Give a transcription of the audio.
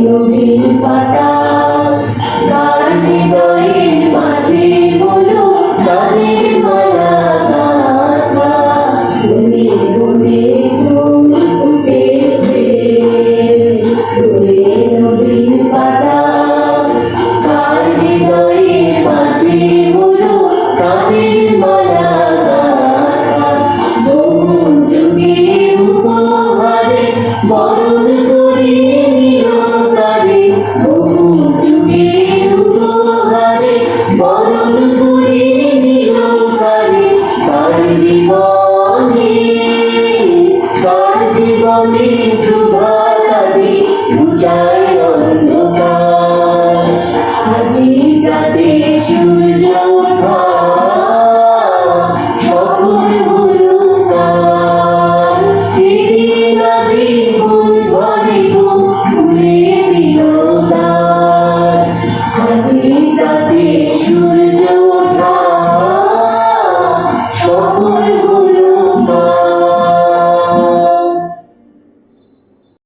নদীর পাতা ya